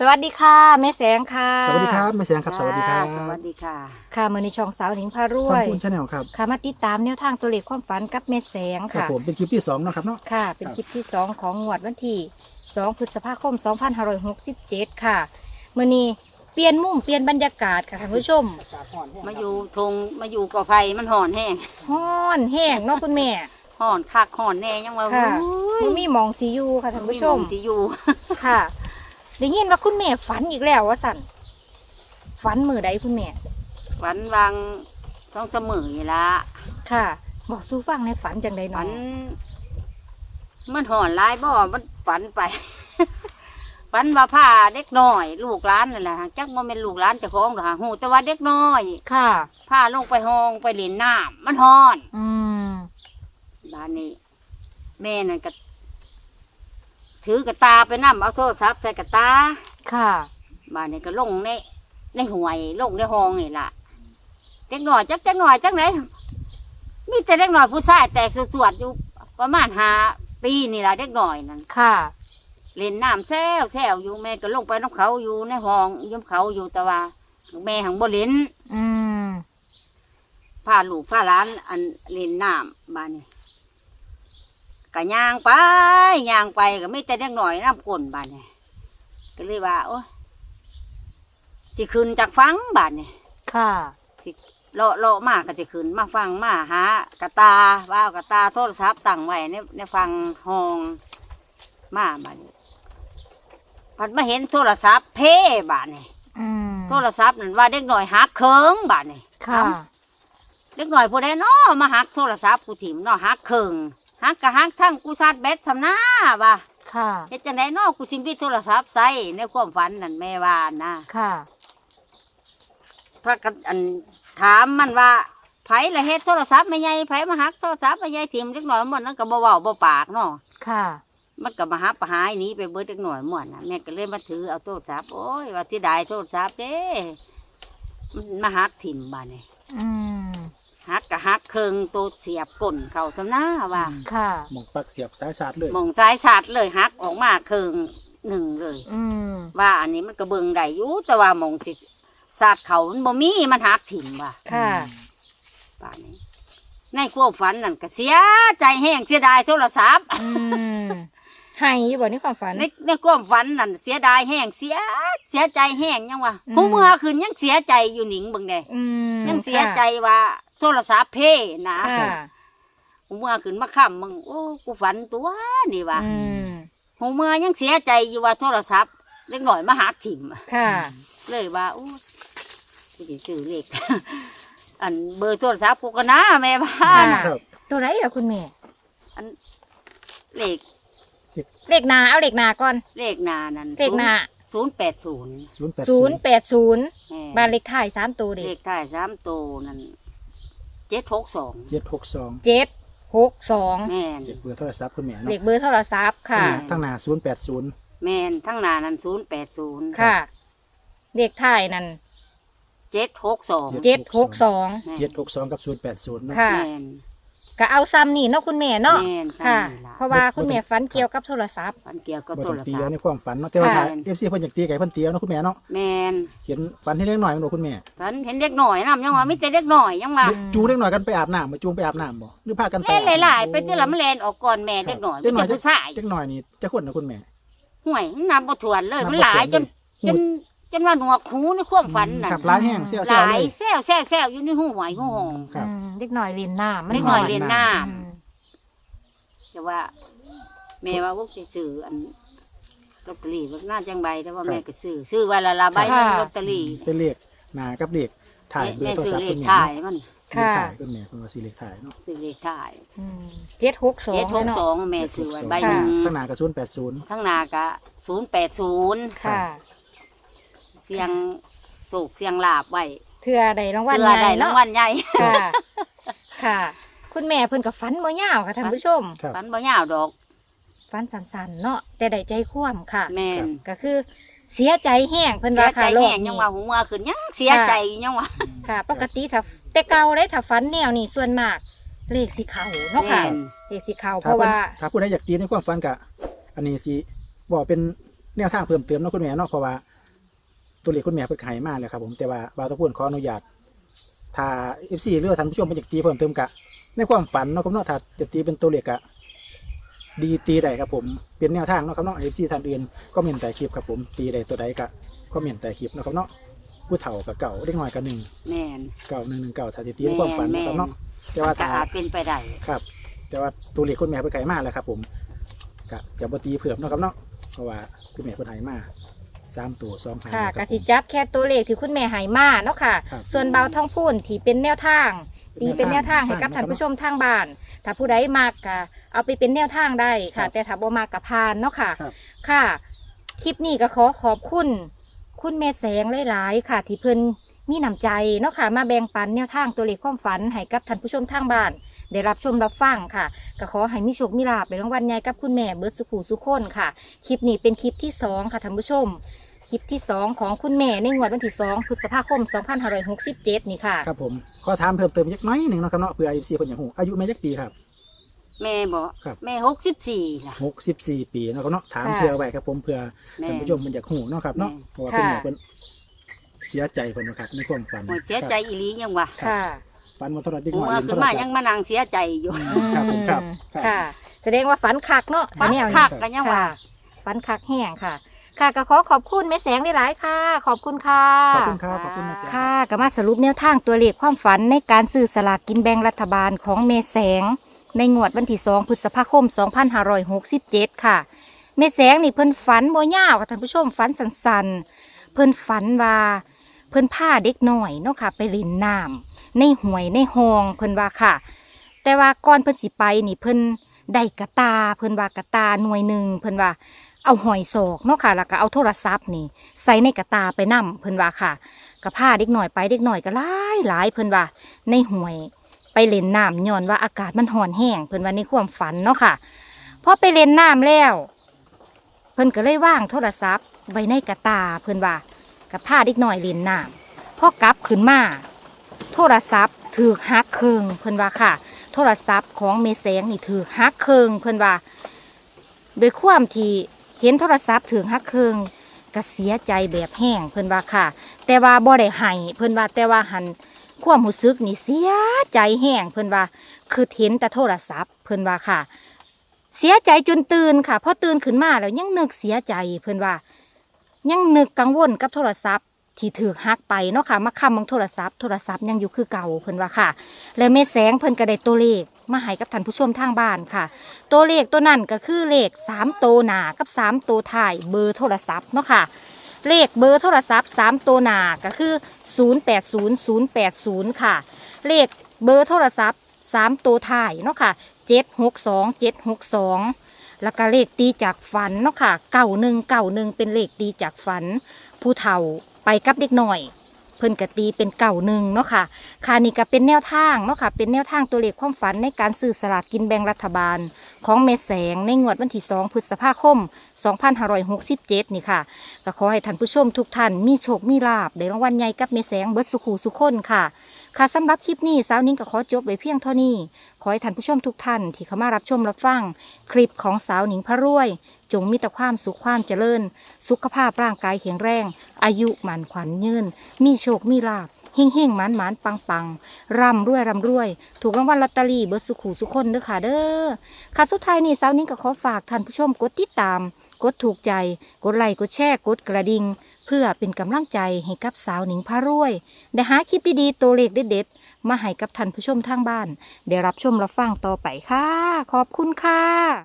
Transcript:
สวัสดีค่ะแม่แสงค่ะสวัสดีครับแม่แสงครับ สวัสดีครับสวัสดีค่ะ ค่ะมือในช่องสาวหนิงพารทวองยพูนชาแนลครับค่ะมาติดตามแนวทางตัวเลขความฝันกับแม่แสงครับค่ะผมเป็นคลิปที่สองเนาะครับเนาะค่ะ เป็นครับคลิปที่ 2 ของงวดวันที่ 2 พฤษภาคม 2567 ค่ะมือนี้เปลี่ยนมุมเปลี่ยนบรรยากาศค่ะท่านผู้ชม มาอยู่ทงมาอยู่ก่อไผ่มันห่อนแห้งฮ้อนแห้งเนาะคุณแม่ห่อนคักห่อนแน่ยังว่าค่ะโอ้ยมันมีหมองสียูค่ะท่านผู้ชมสิอยู่ค่ะ ได้ยินว่าคุณแม่ฝันอีกแล้วว่าสันฝันมือใดคุณแม่วันวางสองเสมอนี่ละค่ะ บอกสู้ฟังในฝันจังใดหนฝัอนมันห่อนหลายบ่มันฝันไป ฝันว่าผ้าเด็กน้อย ลูกหล้านนั่นแหละจักว่าเป็นลูกหล้านเจะของหรอหูแต่ว่าเด็กน้อยค่ะ ผ้าลงไปห้องไปเล่นน้ำมันห่อน อืม บ้านนี้ แม่นั่นก็ ถือกระตาไปนั่เอาโทรศัพท์ใส่กระตาค่ะ บ้านนี้ก็ลงในในห่วยลงในห้องนี่ล่ะเด็กหน่อยจักเด็กหน่อยจักไหนมีแต่เด็กหน่อยผู้ชายแตกสวดๆอยู่ประมาณหาปีนี่ล่ะเด็กหน่อยนั่นค่ะ เล่นน้ำแซวแซวอยู่แม่ก็ลงไปน้ำเขาอยู่ในห้องอยุ่มเขาอยู่แต่ว่าแม่หังบ่เล่นอืมพาลูกพาหลานอันเล่นน้ำบ้านนี้ ก็ย่างไปย่างไปก็ไม่แต่เด็กหน่อยน้ำกลนบ้านนี้ก็เลยว่า โอ้ยสิขึ้นจากฟังบ้านนี้ค่ะสิเลาะเลาะมากก็จะขึ้นมาฟังมาหากระตาว่าเอากระตาโทรศัพท์ตั้งไว้ในในฟังห้องมาบ้านนี้พัดมาเห็นโทรศัพท์เพ่บ้านนี้อืมโทรศัพท์นั่นว่าเด็กหน่อยหักเคิงบ้านนี้ค่ะเด็กหน่อยผู้ใดเนาะมาหักโทรศัพท์กูถิ่มเนาะหักเคิง หักกะหักทั้งกูซาดแบตทำหน้าว่าค่ะเฮ็ดจังไดเนาะกูสิมีโทรศัพท์ใส่ในความฝันนั่นแม่ว่านะค่ะพระกันอันถามมันว่าไผละเฮ็ดโทรศัพท์ไม่ใหญ่ไผมาหักโทรศัพท์ไม่ใหญ่ถิ่มเล็กน้อยหมดนั่นก็บ่เว้าบ่ปากเนาะค่ะ มันก็มาหาปะหายหนีไปเบิดเล็กน้อยหมดน่ะแม่ก็เลยมาถือเอาโทรศัพท์โอ้ยว่าสิได้โทรศัพท์เด้มันมาหักถิ่มบ้านนี่อืม หักก็หักเคิงโตเสียบก้นเข้าซำหน้าว่าค่ะ หมองปักเสียบสายสาดเลยมองซ้ายสาดเลยหักออกมาเคิงหนึ่งเลย อืมว่าอันนี้มันก็เบิ่งได้อยู่แต่ว่ามองสิสาดเขามันบ่มีมันหักถิ่มว่ะค่ะ ป่านนี้ในความฝันนั่นก็เสียใจแห้งเสียดายโทรศัพท์ อืมให้อยู่บ่ในความฝัน ในในความฝันนั่นเสียดายแห้งเสียเสียใจแห้งยังวะอืมผู้เมื่อคืนยังเสียใจอยู่หนิงเบิ่งเด้อืมยังเสียใจว่า โทรศัพท์เพ่นะค่ะผู้เมื่อคืนมาค่ำมึงโอ้กูฝันตัวนี่วะอืมผู้เมื่อยังเสียใจอยู่ว่าโทรศัพท์เล็กหน่อยมาหักถิ่ม ค่ะ เลยว่าโอ้กูสิซื้อเลข อันเบอร์โทรศัพท์กูก็นะแม่บ้าน ค่ะ ครับ ตัวไหนอะคุณแม่อันเลขเลขหนาเอาเลขหนาก่อน เลขหนานั่นเลขหนาศูนย์แปดศูนย์ศูนย์แปดศูศูนนย์ย์แปดศูนย์แม่บ้านเลขท้ายสามตัวเด็เลขท้ายสามตัวนั่น เจ็ดหกสองเจ็ดหกสองเจ็ดหกสองแม่นเจ็ดเบอร์โทรศัพท์คุณแม่เลเนาะขเบอร์โทรศัพท์ค่ะทั้งหน้าศูนย์แปดศูนย์แม่นทั้งหนานั่นศูนย์แปดศูนย์ค่ะเลขท้ายนั่นเจ็ดหกสองเจ็ดหกสองเจ็ดหกสองกับศูนย์แปดศูนย์เนาะค่ะ แม่น ก็เอาซ้ำนี่เนาะคุณแม่เนาะแม่นค่ะ ซ้ำนี่ล่ะเพราะว่าคุณแม่ฝันเกี่ยวกับโทรศัพท์ ฝันเกี่ยวกับบ่โทต้องรตีศัเอาพท์ ในความฝันเนาะแต่ว่าค่ะ เอฟซีเพิ่นอยากตีไก่เพิ่นตีเอาเนาะคุณแม่เนาะแม่นเห็นฝันที่เล็กหน่อยมันบอกคุณแม่ฝันเห็นเด็กหน่อยน้ำยังว่าไม่แต่เด็กหน่อยยังว่าอืม จูงเล็กหน่อยกันไปอาบน้ำมาจูงไปอาบน้ำบ่หรือพากันไปเล่นอาบหลายๆไปเจอละมันแลนออกก่อนแม่เด็กหน่อยเล็กหน่อยไม่ใช่ผู้ชายเล็กหน่อยนี่จะคนนะคุณแม่ห่วยมันนับบ่ถ้วนเลยนับบ่มันหลายจถ้วนนเลยจน จนว่าหนวกหูในความฝันน่ะครับร้ายแห้งเซี่ยวหเซี่ยวลาเลย ยแซวแซวแซวอยู่ในหูหวยหูหอง ครับ อืมเล็กหน่อยเรียนหน้ามันเล็กหน่อยเรียนหน้า อืมแต่ว่าแม่ว่าพวกจะซื้ออันลอตเตอรี่ว่าน่าจังใบแต่ว่าแม่ก็ซื้อซื้อไว้ละละใบหนึ่งลอตเตอรี่เป็นเลขหน้ากับเลขถ่ายเบอแม่ร์โทรซื้อศัพท์เลคุขณแม่ถ่ายเนาะมันเลขถ่ายคุณแม่คุณว่าสีเลขถ่ายเนาะซื้อเลขถ่ายอืมเจ็ดหกสองเจ็ดหกเนาะสองแม่ซื้อไว้ใบหค่ะนึ่งข้างหน้ากับศูนย์แปดศูนย์ทั้งหนากะศูนย์แปดศูนย์ค่ะ เสียงสูกเสียงลาบไว้เพื่อได้รางวัลเพื่อใหได้ญ่ราเนาะงวัลใหญ่ค่ะ ค่ะ คุณแม่เพิ่นกับฟันบ่ยาวค่ะท่านผู้ชมครับ ฝันบ่ยาวดอกฟันสันๆเนาะแต่ได้ใจคว่ำค่ะ แม่นก็คือเสียใจแห้งเพิ่นเสีว่ายใจค่ะโลกแห้งนี้ ยังว่าหัวขึ้นยังเสียใจยังว่า ค่ะ ปกติถ้าแต่เก่าได้ถ้าฟันแนวนี้ส่วนมาก เลขสีเขาเนาะค่ะแม่น เลขสีเขาเพถ้าราะเพิ่นว่า ถ้าผู้ใดอยากตีในความฝันกะ อันนี้สิบอกเป็นแนวทางเพิ่มเติมเนาะคุณแม่เนาะเพราะว่า ตัวเลขคุณแม่เพิ่นก็ให้มาแล้วครับผมแต่ว่าบ่าวตะพูนขออนุญาตถ้า FC หรือว่าท่านผู้ชมเพิ่นอยากตีเพิ่มเติมกะ ในความฝันเนาะครับเนาะถ้าจะตีเป็นตัวเลขกะ ดีตีได้ครับผมเป็นแนวทางเนาะครับเนาะ FC ท่านอื่นก็เมนแต่คลิปครับผมตีได้ตัวใดกะก็เมนแต่คลิปเนาะครับเนาะผู้เฒ่ากับเก่าเด็กน้อยกับหนึ่งแม่นเก่าหนึ่งหนึ่งเก่าถ้าจะตีในความฝันเนาะครับเนาะแต่ว่าก็ถ้า อาจเป็นไปได้ครับ แต่ว่าตัวเลขคุณแม่เพิ่นไก่มากแล้วครับ ผมกะจะบ่ตีเพิ่มเนาะครับเนาะเพราะว่าคุณแม่เพิ่นให้มา สามตัวสองหางค่ะคกรับผสิม จับแค่ตัวเลขที่คุณแม่ใหายมาเนาะค่ะ ครับส่วนเบาท้องพูนที่เป็นแนวทางตีเป็นแนวทางให้กับท่านผู้ชมทางบ้าน ถ้าผู้ใดมากก็เอาไปเป็นแนวทางได้ค่ะแต่ถ้าบ่มากกับพานเนาะค่ะ ครับ ค่ะ คลิปนี้ก็ขอขอบคุณ คุณแม่แสงหลายๆ ค่ะ ที่เพิ่นมีน้ำใจเนาะค่ะ มาแบ่งปันแนวทางตัวเลขความฝันให้กับท่านผู้ชมทางบ้าน ได้รับชมรับฟังค่ะก็ขอให้มีโชคมีลาภในรางวัลใหญ่กับคุณแม่เบิร์ดสุขูสุขคนค่ะ คลิปนี้เป็นคลิปที่สองค่ะท่านผู้ชม คลิปที่สองของคุณแม่ในงวดวันที่สองพฤษภาคม 2567 นี่ค่ะ ครับผมขอถามเพิ่มเติมอีกน้อยหนึ่งเนาะครับเนาะเพื่อ FC เพิ่นอยากรู้อายุแม่จักปีครับ แม่บอกครับ แม่หกสิบสี่ค่ะ64ปีเนาะครับเนาะถามค่ะเพื่อไว้ครับผมเพื่อแม่ท่านผู้ชมมันอยากหูเนาะครับเนาะแม่ เพราะว่าคุณค่ะแม่เพิ่นเสียใจเพิ่นนะครับในความฝันหมดเสียใจอีหลียังวะครับค่ะ ฝันว่าโทรศัพท์ดิ้งหัหวน่อยลืมขึ้โทนรมาศัพยังท์มานั่งเสียใจอยู่อืมครับผมครับครับ ค่ะ แสดงว่าฝันคักเนาะฝันอัเยคักกันยังว่า ค่ะฝันคักแห้งค่ะ ค่ะก็ขอขอบคุณแม่แสงหลายๆค่ะ ขอบคุณค่ะ ขอบคุณครับ ขอบคุณแม่แสงค่ะก็มาสรุปแนวทางตัวเลขความฝันในการซื้อสลากกินแบ่งรัฐบาลของเมแสง ในงวดวันที่ 2 พฤษภาคม 2567 ค่ะ เมแสงนี่เพิ่นฝันบ่ยาวค่ะท่านผู้ชมฝันสันๆเพิ่นฝันว่า เพิ่นพาเด็กน้อยเนาะค่ะ ไปเล่นน้ำ ในห้วยในห้องเพิ่นว่าค่ะ แต่ว่าก่อนเพิ่นสิไปนี่เพิ่นได้กระตาเพิ่นว่ากระตาหน่วยหนึ่งเพิ่นว่าเอาหอยศอกเนาะค่ะแล้วก็เอาโทรศัพท์นี่ ใส่ในกระตาไปนํเพิ่นว่าค่ะก็พาเด็กหน่อยไปเด็กหน่อยก็หลายหลายเพิ่นว่าในห้วย ไปเล่นน้ำย้อนว่าอากาศมันห่อนแห้งเพิ่นว่าในความฝันเนาะค่ะพอไปเล่นน้ำแล้ว เพิ่นก็เลยว่างโทรศัพท์ไว้ในกระตาเพิ่นว่ากับพาเด็กหน่อยเล่นน้ำพอกลับขึ้นมา โทรศัพท์ถือหักเคืองเพิ่อนว่าค่ะ โทรศัพท์ของเมแสงนี่ถือหักเคืองเพิ่อนว่าโดยความที่เห็นโทรศัพท์ถือหักเคืองก็เสียใจแบบแห้งเพิ่อนว่าค่ะ แต่ว่าบ่ได้ให้เพิ่อนว่าแต่ว่าหันความรู้สึกนี่เสียใจแห้งเพิ่อนว่า คือเห็นแต่โทรศัพท์เพิ่อนว่าค่ะ เสียใจจนตื่นค่ะพอตื่นขึ้นมาแล้วยังนึกเสียใจเพิ่อนว่า ยังนึกกังวลกับโทรศัพท์ ที่ถือหักไปเนาะค่ะมาค้ำบังโทรศัพท์โทรศัพท์ยังอยู่คือเก่าเพิ่นว่าค่ะ แล้วเมแสงเพิ่นก็ได้ตัวเลขมาให้กับท่านผู้ชมทางบ้านค่ะ ตัวเลขตัวนั้นก็คือเลขสามตัวหนากับสามตัวท้ายเบอร์โทรศัพท์เนาะค่ะ เลขเบอร์โทรศัพท์สามตัวหนาก็คือศูนย์แปดศูนย์ศูนย์แปดศูนย์ค่ะ เลขเบอร์โทรศัพท์สามตัวท้ายเนาะค่ะเจ็ดหกสองเจ็ดหกสองแล้วก็เลขตีจากฝันเนาะค่ะเก่าหนึ่งเก่าหนึ่งเป็นเลขตีจากฝัน ผู้เฒ่า ไปกับเด็กหน่อย เพิ่นกตีเป็นเก่าหนึ่งเนาะค่ะค่ะนี่ก็เป็นแนวทางเนาะค่ะ เป็นแนวทางตัวเลขความฝันในการซื้อสลากกินแบ่งรัฐบาล ของเมแสงในงวดวันที่ 2 พฤษภาคม 2567 นี่ค่ะก็ขอให้ท่านผู้ชมทุกท่านมีโชคมีลาบได้รางวัลใหญ่กับเมแสงเบิร์ดสุขูสุขคนค่ะค่ะสำหรับคลิปนี้สาวนิ้งก็ขอจบไว้เพียงเท่านี้ ขอให้ท่านผู้ชมทุกท่านที่เข้ามารับชมรับฟัง คลิปของสาวหนิงพระรวย จงมีแต่ความสุขความเจริญ สุขภาพร่างกายแข็งแรง อายุหมันขวัญยืน มีโชคมีลาบเฮ่งเฮ่งหมันหมันปังปังร่ำรวยร่ำรวย ถูกรางวัลลอตเตอรี่เบิดสุขูสุขคนเด้อค่ะเด้อค่ะสุดท้ายนี้สาวนิ้งก็ขอฝากท่านผู้ชมกดติดตาม กดถูกใจ กดไลค์กดแชร์กดกระดิ่งเพื่อเป็นกำลังใจให้กับสาวหนิงพารวย ได้หาคลิปดีๆตัวเลขเด็ดๆมาให้กับท่านผู้ชมทางบ้าน ได้รับชมรับฟังต่อไปค่ะ ขอบคุณค่ะ